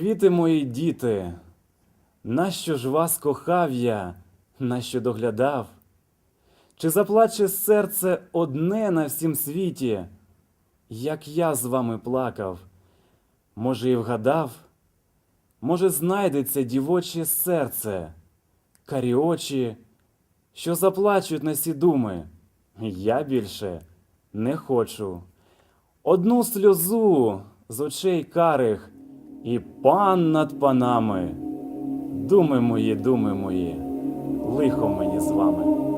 Діти мої, діти, нащо ж вас кохав я, нащо доглядав? Чи заплаче серце одне на всім світі, як я з вами плакав? Може, і вгадав? Може, знайдеться дівоче серце, карі очі, що заплачуть на сі думи? Я більше не хочу. Одну сльозу з очей карих і пан над панами. Думи мої, думи мої, лихо мені з вами.